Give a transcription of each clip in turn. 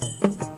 বন্ধু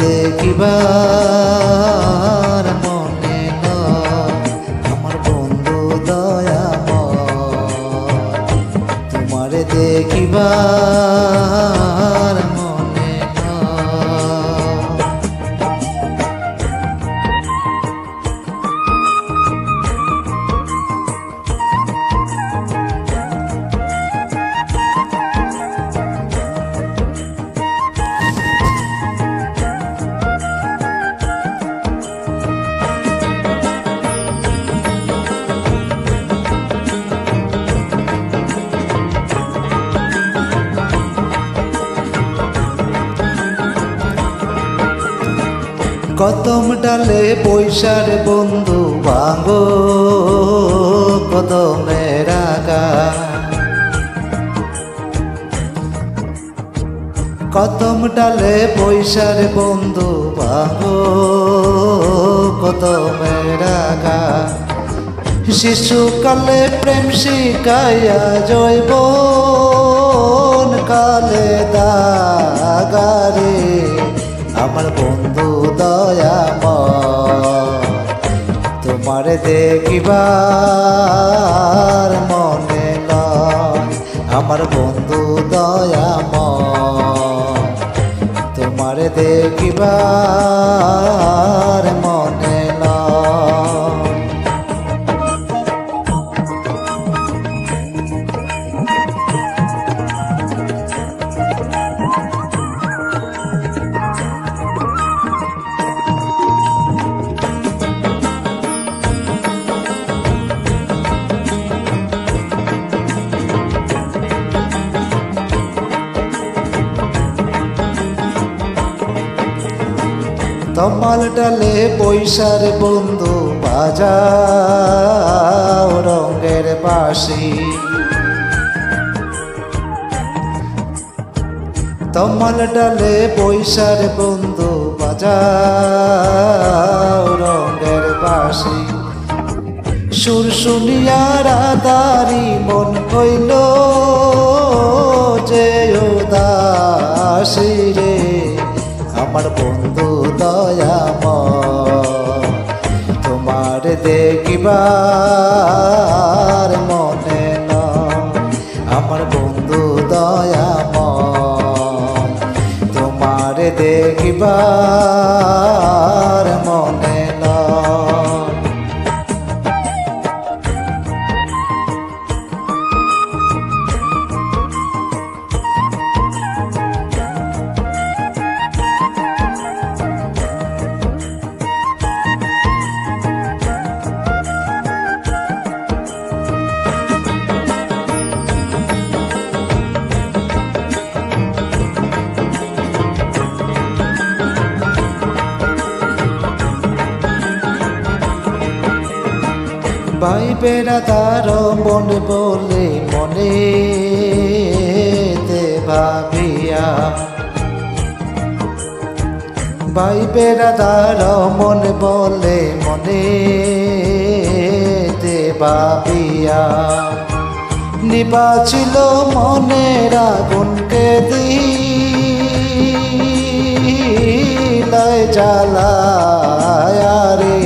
দেখিবার মনে আমার বন্ধু দয়াম তোমার দেখিবার কদম ডালে পয়সার বন্ধু ভাঙো কদমের আগা কদম ডালে পয়সার বন্ধু ভাঙো কদমের আগা শিশুকালে প্রেম শিকাইয়া জৈব দেখিবার মনে নয় আমার বন্ধু দয়াম তোমার দেখিবার তমাল ডালে পয়সার বন্ধু বাজাও রঙের বাসি তমাল ডালে পয়সার বন্ধু বাজাও রঙের বাসি সুর শুনিয়া রাতারি মন কইল দেখিবার মনে নয়। আমার বন্ধু দয়াম তোমার দেখিবার মনে ভাই বেড়া তার মনে বলে মনে ভাবিয়া। ভাই বেড়া তার মনে বলে মনে ভাবিয়া। নিবাছিল মনের আগুনকে দিলা হৃদয় জ্বালায় রে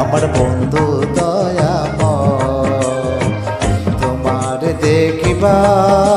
আমার বন্ধু ಸಾ